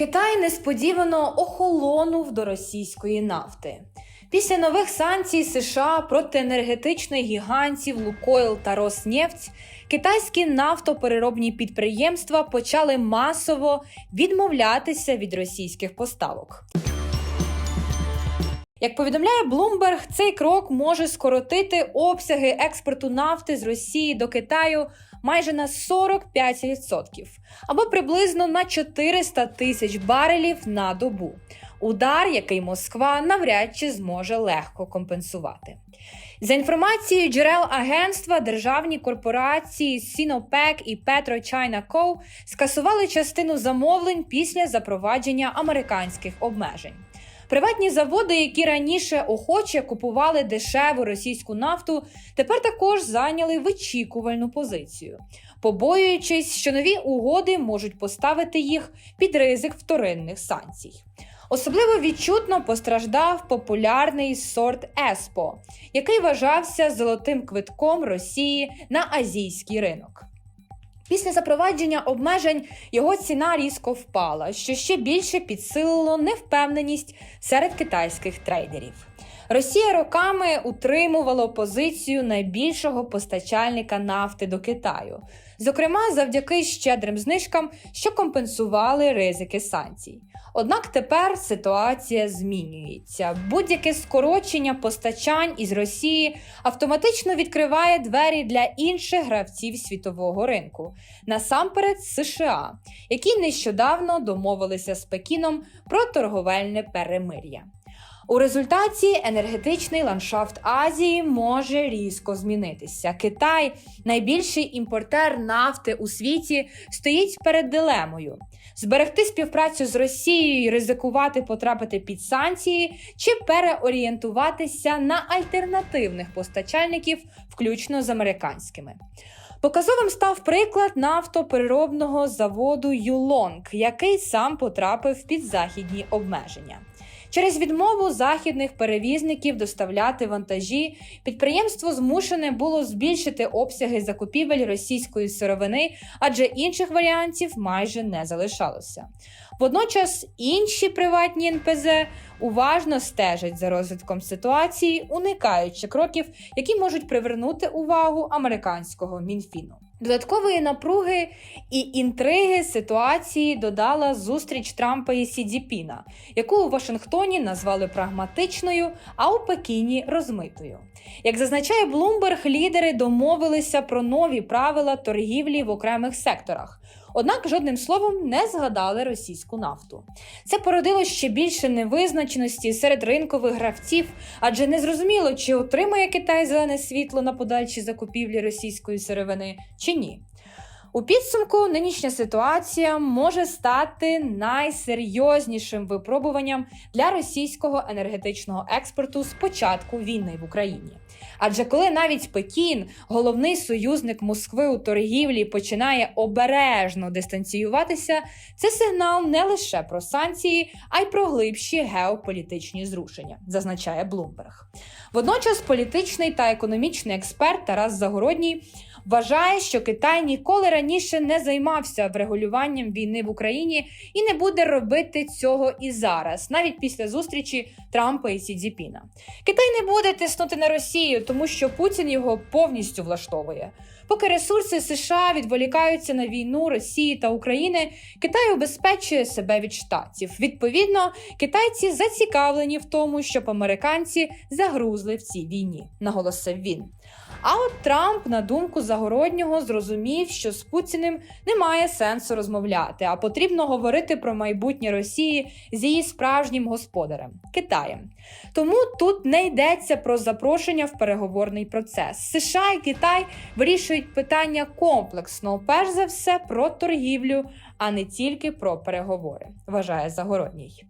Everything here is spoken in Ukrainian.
Китай несподівано охолонув до російської нафти. Після нових санкцій США проти енергетичних гігантів Лукойл та Роснефть китайські нафтопереробні підприємства почали масово відмовлятися від російських поставок. Як повідомляє Bloomberg, цей крок може скоротити обсяги експорту нафти з Росії до Китаю майже на 45% або приблизно на 400 тисяч барелів на добу. Удар, який Москва навряд чи зможе легко компенсувати. За інформацією джерел агентства, державні корпорації Sinopec і PetroChina Co. скасували частину замовлень після запровадження американських обмежень. Приватні заводи, які раніше охоче купували дешеву російську нафту, тепер також зайняли вичікувальну позицію, побоюючись, що нові угоди можуть поставити їх під ризик вторинних санкцій. Особливо відчутно постраждав популярний сорт Еспо, який вважався золотим квитком Росії на азійський ринок. Після запровадження обмежень його ціна різко впала, що ще більше підсилило невпевненість серед китайських трейдерів. Росія роками утримувала позицію найбільшого постачальника нафти до Китаю, зокрема завдяки щедрим знижкам, що компенсували ризики санкцій. Однак тепер ситуація змінюється. Будь-яке скорочення постачань із Росії автоматично відкриває двері для інших гравців світового ринку, насамперед США, які нещодавно домовилися з Пекіном про торговельне перемир'я. У результаті енергетичний ландшафт Азії може різко змінитися. Китай, найбільший імпортер нафти у світі, стоїть перед дилемою: зберегти співпрацю з Росією і ризикувати потрапити під санкції, чи переорієнтуватися на альтернативних постачальників, включно з американськими. Показовим став приклад нафтопереробного заводу Юлонг, який сам потрапив під західні обмеження. Через відмову західних перевізників доставляти вантажі підприємство змушене було збільшити обсяги закупівель російської сировини, адже інших варіантів майже не залишалося. Водночас інші приватні НПЗ уважно стежать за розвитком ситуації, уникаючи кроків, які можуть привернути увагу американського мінфіну. Додаткової напруги і інтриги ситуації додала зустріч Трампа і Сі Дзіпіна, яку у Вашингтоні назвали прагматичною, а у Пекіні розмитою. Як зазначає Bloomberg, лідери домовилися про нові правила торгівлі в окремих секторах. Однак жодним словом не згадали російську нафту. Це породило ще більше невизначеності серед ринкових гравців, адже не зрозуміло, чи отримає Китай зелене світло на подальші закупівлі російської сировини, чи ні. У підсумку нинішня ситуація може стати найсерйознішим випробуванням для російського енергетичного експорту з початку війни в Україні. Адже коли навіть Пекін, головний союзник Москви у торгівлі, починає обережно дистанціюватися, це сигнал не лише про санкції, а й про глибші геополітичні зрушення, зазначає Блумберг. Водночас політичний та економічний експерт Тарас Загородній вважає, що Китай ніколи раніше не займався врегулюванням війни в Україні і не буде робити цього і зараз, навіть після зустрічі Трампа і Сі Цзіпіна. Китай не буде тиснути на Росію, тому що Путін його повністю влаштовує. Поки ресурси США відволікаються на війну Росії та України, Китай убезпечує себе від штатів. Відповідно, китайці зацікавлені в тому, щоб американці загрузли в цій війні, наголосив він. А от Трамп, на думку Загороднього, зрозумів, що з Путіним немає сенсу розмовляти, а потрібно говорити про майбутнє Росії з її справжнім господарем Китаєм. Тому тут не йдеться про запрошення в переговорний процес. США і Китай вирішують питання комплексно, перш за все про торгівлю, а не тільки про переговори, вважає Загородній.